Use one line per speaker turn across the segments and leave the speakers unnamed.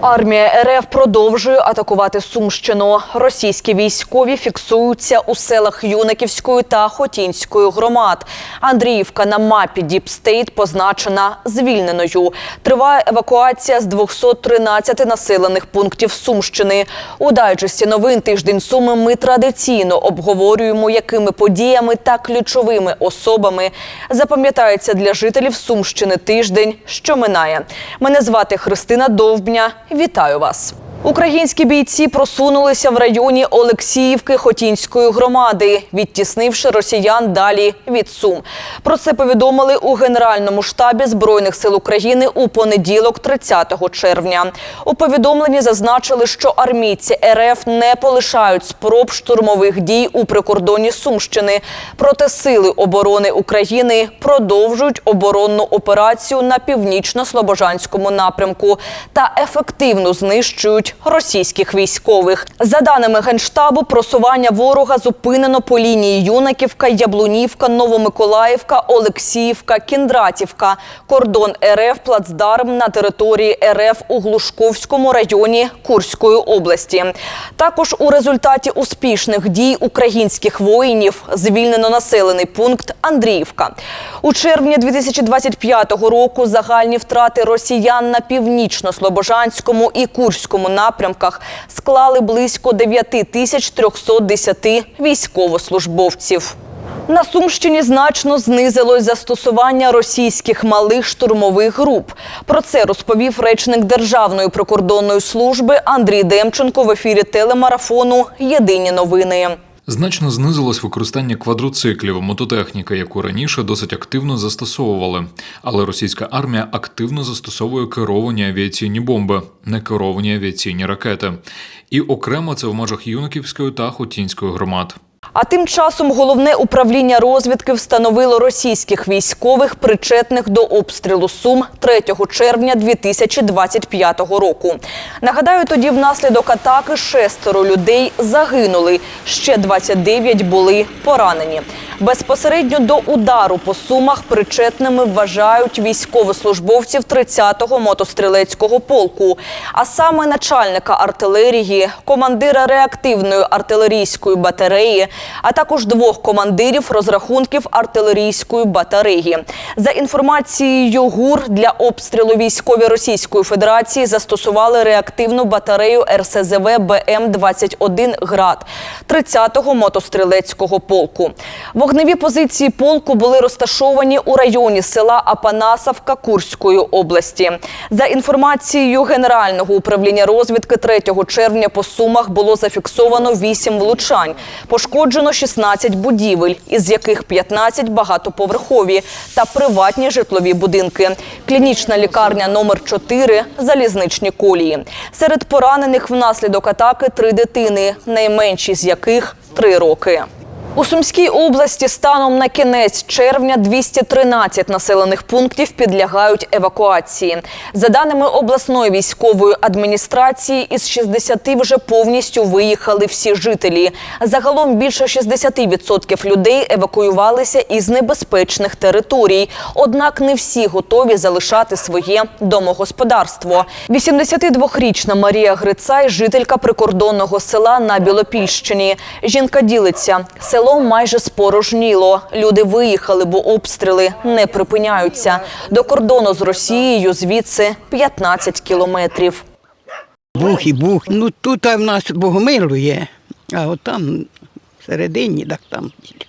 Армія РФ продовжує атакувати Сумщину. Російські військові фіксуються у селах Юнаківської та Хотінської громад. Андріївка на мапі Діпстейт позначена звільненою. Триває евакуація з 213 населених пунктів Сумщини. У дайджесті новин тиждень Суми ми традиційно обговорюємо, якими подіями та ключовими особами запам'ятається для жителів Сумщини тиждень, що минає. Мене звати Христина Довбня. Вітаю вас. Українські бійці просунулися в районі Олексіївки Хотінської громади, відтіснивши росіян далі від Сум. Про це повідомили у Генеральному штабі Збройних сил України у понеділок, 30 червня. У повідомленні зазначили, що армійці РФ не полишають спроб штурмових дій у прикордонні Сумщини. Проте сили оборони України продовжують оборонну операцію на північно-слобожанському напрямку та ефективно знищують російських військових. За даними генштабу, просування ворога зупинено по лінії Юнаківка, Яблунівка, Новомиколаївка, Олексіївка, Кіндратівка, кордон РФ, плацдарм на території РФ у Глушковському районі Курської області. Також у результаті успішних дій українських воїнів звільнено населений пункт Андріївка. У червні 2025 року загальні втрати росіян на північно-слобожанському і Курському напрямках склали близько 9310 військовослужбовців. На Сумщині значно знизилось застосування російських малих штурмових груп. Про це розповів речник Державної прикордонної служби Андрій Демченко в ефірі телемарафону Єдині новини.
Значно знизилось використання квадроциклів, мототехніка, яку раніше досить активно застосовували. Але російська армія активно застосовує керовані авіаційні бомби, не керовані авіаційні ракети. І окремо це в межах Юнаківської та Хотінської громад.
А тим часом головне управління розвідки встановило російських військових, причетних до обстрілу Сум 3 червня 2025 року. Нагадаю, тоді внаслідок атаки шестеро людей загинули, ще 29 були поранені. Безпосередньо до удару по сумах причетними вважають військовослужбовців 30-го мотострілецького полку, а саме начальника артилерії, командира реактивної артилерійської батареї, а також двох командирів розрахунків артилерійської батареї. За інформацією ГУР для обстрілу військові Російської Федерації застосували реактивну батарею РСЗВ БМ-21 «Град» 30-го мотострілецького полку. Вогневі позиції полку були розташовані у районі села Апанасовка Курської області. За інформацією Генерального управління розвідки 3 червня по Сумах було зафіксовано 8 влучань. Пошкоджено 16 будівель, із яких 15 багатоповерхові та приватні житлові будинки. Клінічна лікарня номер 4 залізничні колії. Серед поранених внаслідок атаки три дитини, найменші з яких 3 роки. У Сумській області станом на кінець червня 213 населених пунктів підлягають евакуації. За даними обласної військової адміністрації, із 60 вже повністю виїхали всі жителі. Загалом більше 60% людей евакуювалися із небезпечних територій. Однак не всі готові залишати своє домогосподарство. 82-річна Марія Грицай, жителька прикордонного села на Білопільщині. Жінка ділиться. Село майже спорожніло. Люди виїхали, бо обстріли не припиняються. До кордону з Росією звідси 15 кілометрів.
Бух і бух. Ну тут в нас Богомилує, а от там всередині, так там тільки.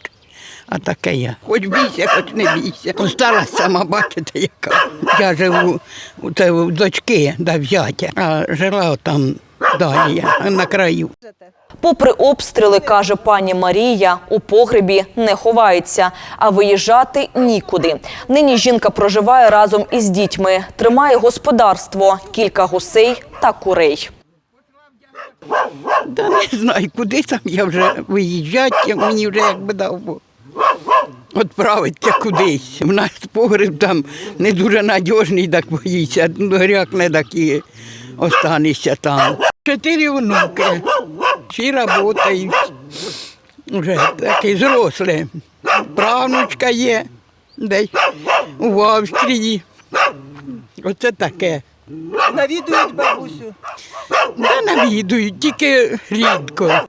А таке я. Хоч бійся, хоч не бійся. Осталась сама, бачите, яка. Я живу у це у дочки да взяття, а жила там далі, на краю.
Попри обстріли, каже пані Марія, у погребі не ховається, а виїжджати нікуди. Нині жінка проживає разом із дітьми, тримає господарство, кілька гусей та курей.
Да не знаю, куди там я вже виїжджати, мені вже якби дав Бог. Отправиться кудись. У нас погреб там не дуже надіжний, так боїться. Грякне, так і останешся там. Чотири внуки, всі працюють. Вже такі зрослі. Правнучка є десь в Австрії. Оце таке.
Навідують бабусю.
Не навідують, тільки рідко.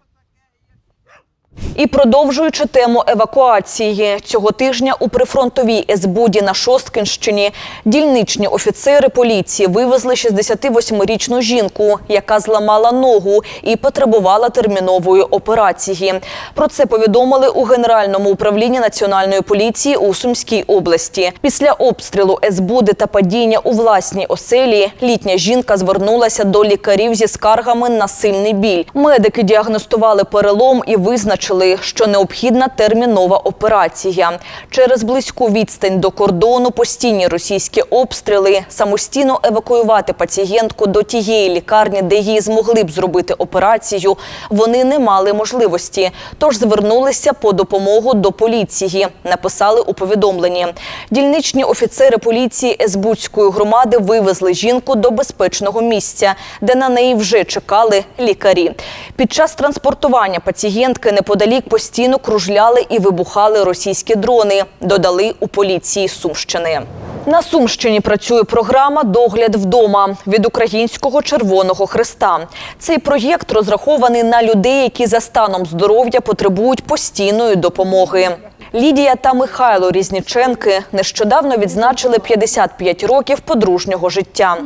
І продовжуючи тему евакуації цього тижня у прифронтовій Есбуді на Шосткинщині дільничні офіцери поліції вивезли 68-річну жінку, яка зламала ногу і потребувала термінової операції. Про це повідомили у Генеральному управлінні національної поліції у Сумській області. Після обстрілу Есбуди та падіння у власній оселі літня жінка звернулася до лікарів зі скаргами на сильний біль. Медики діагностували перелом і визначили, що необхідна термінова операція. Через близьку відстань до кордону, постійні російські обстріли, самостійно евакуювати пацієнтку до тієї лікарні, де їй змогли б зробити операцію, вони не мали можливості. Тож звернулися по допомогу до поліції. Написали у повідомленні. Дільничні офіцери поліції Есбудської громади вивезли жінку до безпечного місця, де на неї вже чекали лікарі. Під час транспортування пацієнтки неподалік постійно кружляли і вибухали російські дрони. Додали у поліції Сумщини. На Сумщині працює програма Догляд вдома від Українського Червоного Христа. Цей проєкт розрахований на людей, які за станом здоров'я потребують постійної допомоги. Лідія та Михайло Різніченки нещодавно відзначили 55 років подружнього життя.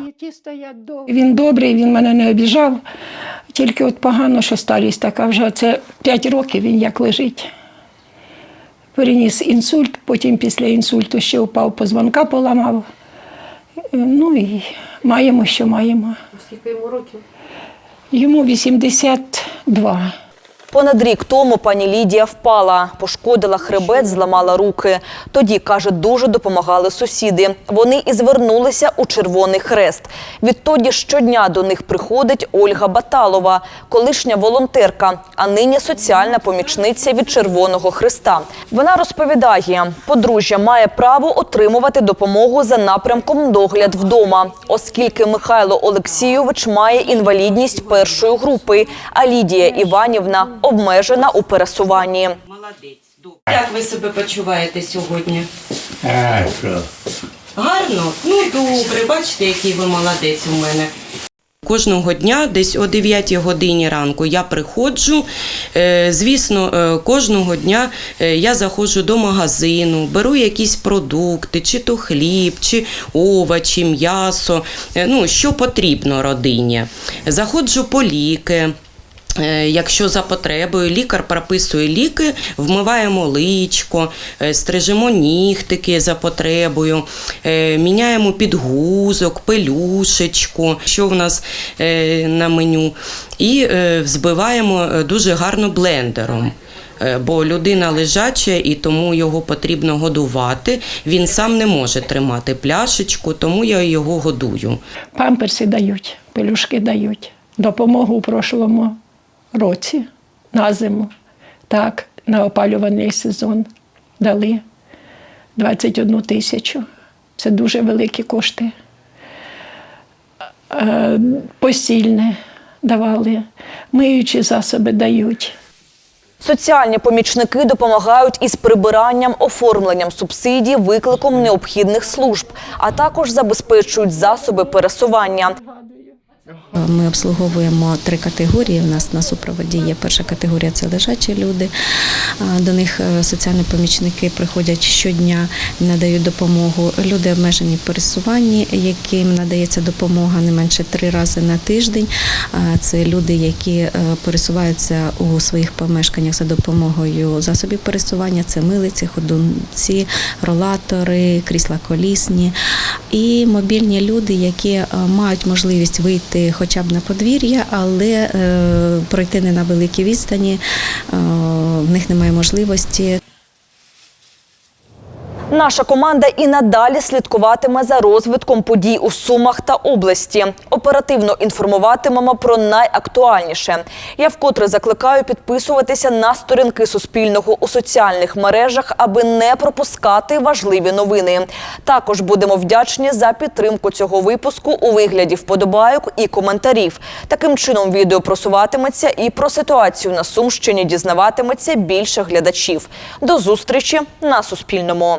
Він добрий, він мене не обіжав. Тільки от погано, що старість така вже це 5 років він як лежить. Переніс інсульт, потім після інсульту ще впав, позвонка поламав. Ну і маємо, що маємо. Скільки йому років? Йому 82.
Понад рік тому пані Лідія впала, пошкодила хребет, зламала руки. Тоді, каже, дуже допомагали сусіди. Вони і звернулися у Червоний Хрест. Відтоді щодня до них приходить Ольга Баталова, колишня волонтерка, а нині соціальна помічниця від Червоного Хреста. Вона розповідає, подружжя має право отримувати допомогу за напрямком догляд вдома, оскільки Михайло Олексійович має інвалідність першої групи, а Лідія Іванівна обмежена у пересуванні.
Молодець. Як ви себе почуваєте сьогодні?
А?
Гарно? Ну добре, бачите, який ви молодець у мене. Кожного дня, десь о 9 годині ранку, я приходжу. Е, Звісно, е, кожного дня е, я заходжу до магазину, беру якісь продукти, чи то хліб, чи овочі, м'ясо, е, ну, що потрібно родині. Заходжу по ліки. Е, Якщо за потребою лікар прописує ліки, вмиваємо личко, е, стрижемо нігтики за потребою, е, міняємо підгузок, пелюшечку, що в нас на меню, і взбиваємо дуже гарно блендером. Бо людина лежача і тому його потрібно годувати. Він сам не може тримати пляшечку, тому я його годую.
Памперси дають, пелюшки дають. Допомогу у прошлому році на зиму. Так, на опалювальний сезон дали 21 тисячу. Це дуже великі кошти. Е, Постільне давали, миючі засоби дають.
Соціальні помічники допомагають із прибиранням, оформленням субсидій, викликом необхідних служб, а також забезпечують засоби пересування.
Ми обслуговуємо три категорії. У нас на супроводі є перша категорія це лежачі люди. До них е, соціальні помічники приходять щодня, надають допомогу. Люди обмежені в пересуванні, яким надається допомога не менше три рази на тиждень. Це люди, які е, пересуваються у своїх помешканнях за допомогою засобів пересування. Це милиці, ходунці, ролатори, крісла колісні і мобільні люди, які е, мають можливість вийти хоча б на подвір'я, але е, пройти не на великій відстані, е, в них немає можливості.
Наша команда і надалі слідкуватиме за розвитком подій у Сумах та області. Оперативно інформуватимемо про найактуальніше. Я вкотре закликаю підписуватися на сторінки Суспільного у соціальних мережах, аби не пропускати важливі новини. Також будемо вдячні за підтримку цього випуску у вигляді вподобайок і коментарів. Таким чином відео просуватиметься і про ситуацію на Сумщині дізнаватиметься більше глядачів. До зустрічі на Суспільному.